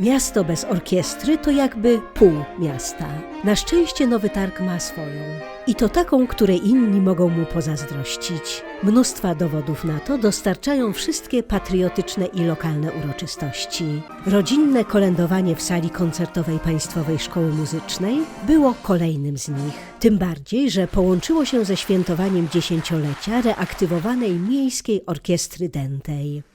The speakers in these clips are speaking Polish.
Miasto bez orkiestry to jakby pół miasta. Na szczęście Nowy Targ ma swoją. I to taką, której inni mogą mu pozazdrościć. Mnóstwa dowodów na to dostarczają wszystkie patriotyczne i lokalne uroczystości. Rodzinne kolędowanie w sali koncertowej Państwowej Szkoły Muzycznej było kolejnym z nich. Tym bardziej, że połączyło się ze świętowaniem dziesięciolecia reaktywowanej Miejskiej Orkiestry Dętej.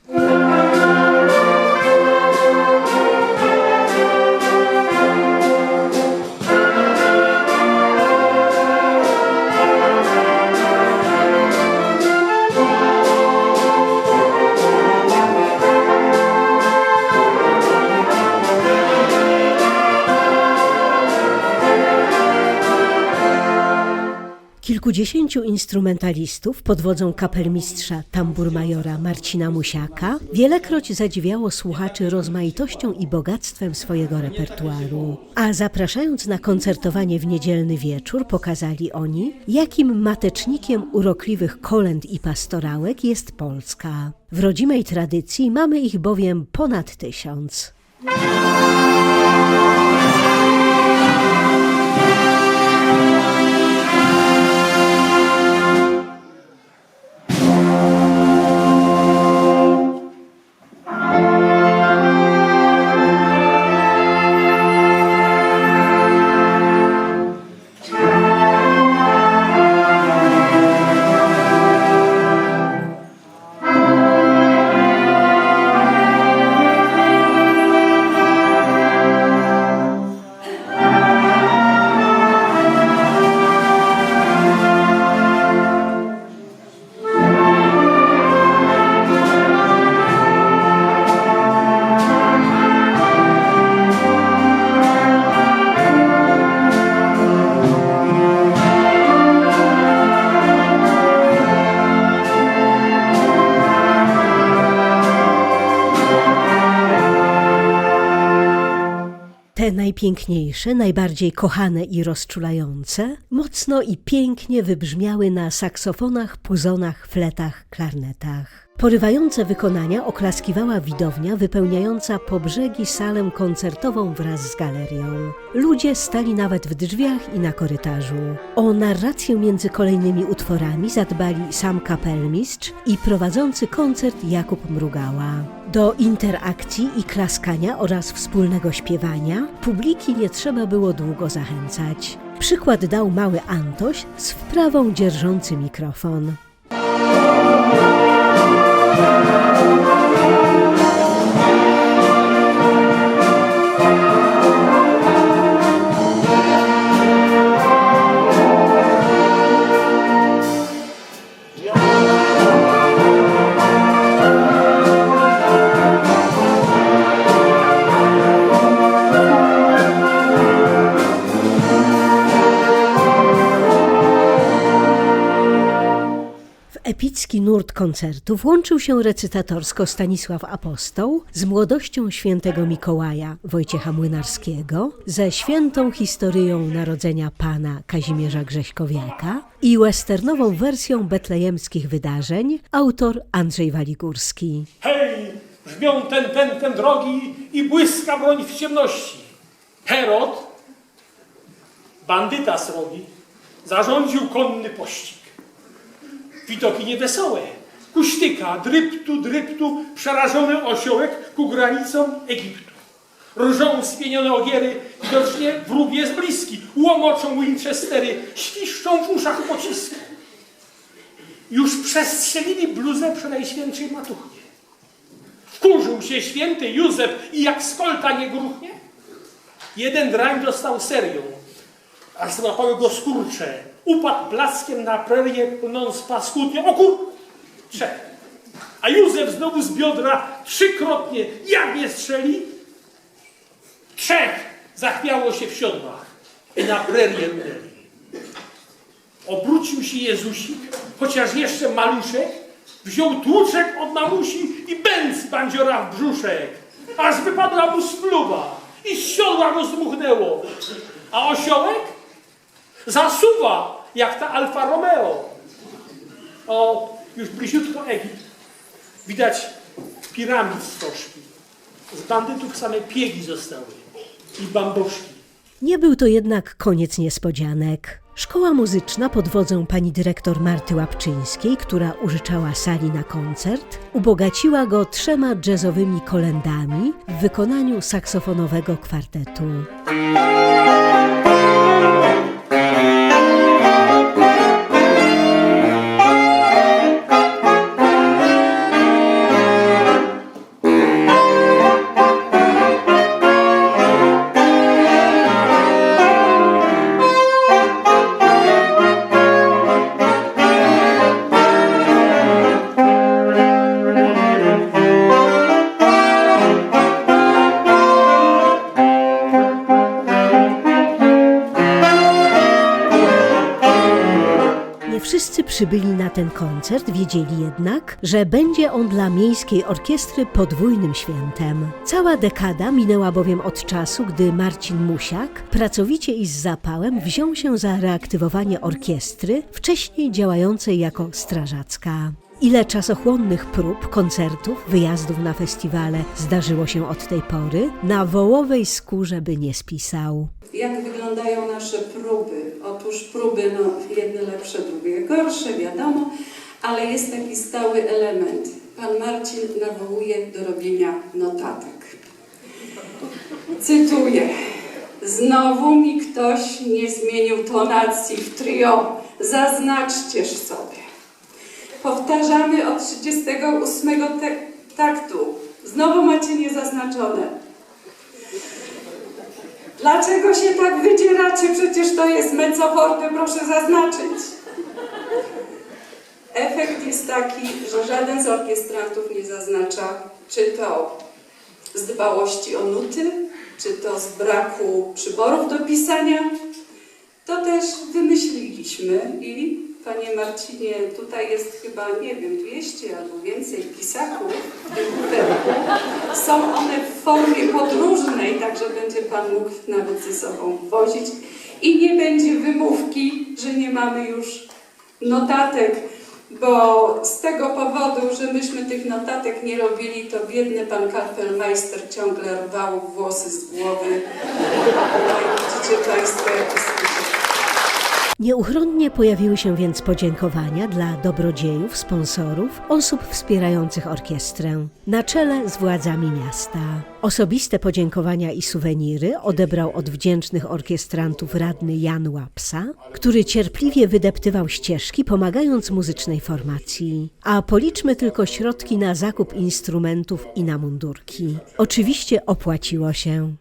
Kilkudziesięciu instrumentalistów pod wodzą kapelmistrza tamburmajora Marcina Musiaka wielekroć zadziwiało słuchaczy rozmaitością i bogactwem swojego repertuaru. A zapraszając na koncertowanie w niedzielny wieczór, pokazali oni, jakim matecznikiem urokliwych kolęd i pastorałek jest Polska. W rodzimej tradycji mamy ich bowiem ponad tysiąc. Najpiękniejsze, najbardziej kochane i rozczulające, mocno i pięknie wybrzmiały na saksofonach, puzonach, fletach, klarnetach. Porywające wykonania oklaskiwała widownia wypełniająca po brzegi salę koncertową wraz z galerią. Ludzie stali nawet w drzwiach i na korytarzu. O narrację między kolejnymi utworami zadbali sam kapelmistrz i prowadzący koncert Jakub Mrugała. Do interakcji i klaskania oraz wspólnego śpiewania publiki nie trzeba było długo zachęcać. Przykład dał mały Antoś z wprawą dzierżący mikrofon. Koncertu włączył się recytatorsko Stanisław Apostoł z młodością świętego Mikołaja Wojciecha Młynarskiego, ze świętą historią narodzenia pana Kazimierza Grześkowiaka i westernową wersją betlejemskich wydarzeń autor Andrzej Waligórski. Hej, brzmią ten, ten, ten drogi i błyska broń w ciemności. Herod, bandyta srogi, zarządził konny pościg. Widoki niewesołe. Kuśtyka, dryptu, dryptu, przerażony osiołek ku granicom Egiptu. Różą spienione ogiery, widocznie wróg jest bliski. Łomoczą Winchestery, świszczą w uszach pociski. Już przestrzelili bluzę przenajświętszej matuchnie. Wkurzył się święty Józef i jak z kolta nie gruchnie? Jeden drań dostał serią, a złapały go skurcze. Upadł blaskiem na prerię, pnąc paskudnie. O kur... Trzech. A Józef znowu z biodra trzykrotnie, jak nie strzeli? Trzech zachwiało się w siodłach i na prerię. Obrócił się Jezusik, chociaż jeszcze maluszek, wziął tłuczek od mamusi i bęc bandziora w brzuszek, aż wypadła mu spluwa i z siodła go zdmuchnęło. A osiołek zasuwa, jak ta Alfa Romeo. O, już bliziutko Egipt. Widać piramid stożki. Z bandytów same piegi zostały i bamboszki. Nie był to jednak koniec niespodzianek. Szkoła muzyczna pod wodzą pani dyrektor Marty Łapczyńskiej, która użyczała sali na koncert, ubogaciła go trzema jazzowymi kolendami w wykonaniu saksofonowego kwartetu. Wszyscy przybyli na ten koncert, wiedzieli jednak, że będzie on dla miejskiej orkiestry podwójnym świętem. Cała dekada minęła bowiem od czasu, gdy Marcin Musiak pracowicie i z zapałem wziął się za reaktywowanie orkiestry, wcześniej działającej jako strażacka. Ile czasochłonnych prób, koncertów, wyjazdów na festiwale zdarzyło się od tej pory, na wołowej skórze by nie spisał. Jak wyglądają nasze próby? Otóż próby, no, jedne lepsze, drugie gorsze, wiadomo, ale jest taki stały element. Pan Marcin nawołuje do robienia notatek. Cytuję. Znowu mi ktoś nie zmienił tonacji w trio. Zaznaczcież sobie. Powtarzamy od 38 te- taktu. Znowu macie niezaznaczone. Dlaczego się tak wydzieracie? Przecież to jest mezzo forte, proszę zaznaczyć. Efekt jest taki, że żaden z orkiestrantów nie zaznacza, czy to z dbałości o nuty, czy to z braku przyborów do pisania. To też wymyśliliśmy i Panie Marcinie, tutaj jest chyba, nie wiem, 200 albo więcej pisaków. Są one w formie podróżnej, także będzie Pan mógł nawet ze sobą wozić. I nie będzie wymówki, że nie mamy już notatek, bo z tego powodu, że myśmy tych notatek nie robili, to biedny Pan Kapelmeister ciągle rwał włosy z głowy. Widzicie Państwo, jak jest. Nieuchronnie pojawiły się więc podziękowania dla dobrodziejów, sponsorów, osób wspierających orkiestrę, na czele z władzami miasta. Osobiste podziękowania i suweniry odebrał od wdzięcznych orkiestrantów radny Jan Łapsa, który cierpliwie wydeptywał ścieżki, pomagając muzycznej formacji. A policzmy tylko środki na zakup instrumentów i na mundurki. Oczywiście opłaciło się.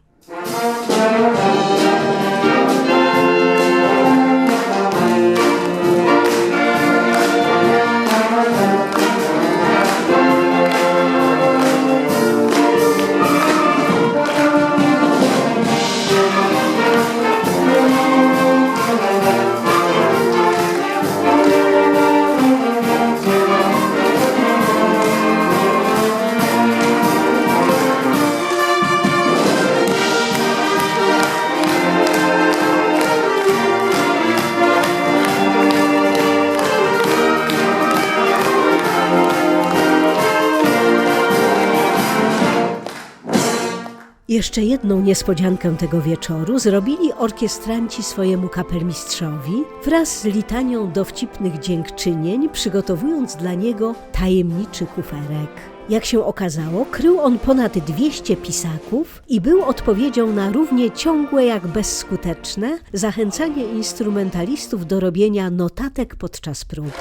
Jeszcze jedną niespodziankę tego wieczoru zrobili orkiestranci swojemu kapelmistrzowi wraz z litanią dowcipnych dziękczynień, przygotowując dla niego tajemniczy kuferek. Jak się okazało, krył on ponad 200 pisaków i był odpowiedzią na równie ciągłe jak bezskuteczne zachęcanie instrumentalistów do robienia notatek podczas prób.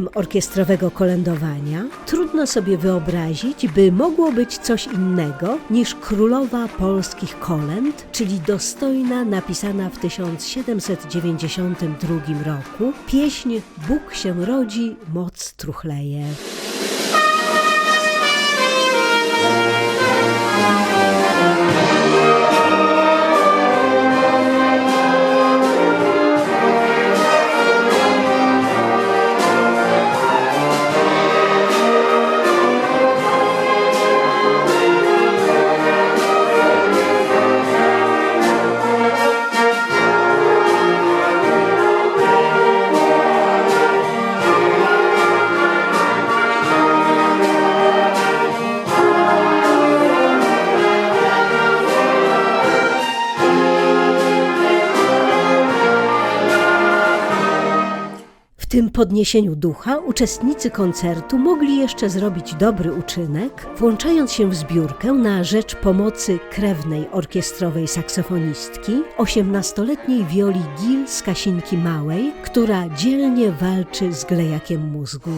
Finałem orkiestrowego kolędowania trudno sobie wyobrazić, by mogło być coś innego niż królowa polskich kolęd, czyli dostojna, napisana w 1792 roku pieśń Bóg się rodzi, moc truchleje. Tym podniesieniu ducha uczestnicy koncertu mogli jeszcze zrobić dobry uczynek, włączając się w zbiórkę na rzecz pomocy krewnej orkiestrowej saksofonistki, 18-letniej Wioli Gil z Kasinki Małej, która dzielnie walczy z glejakiem mózgu.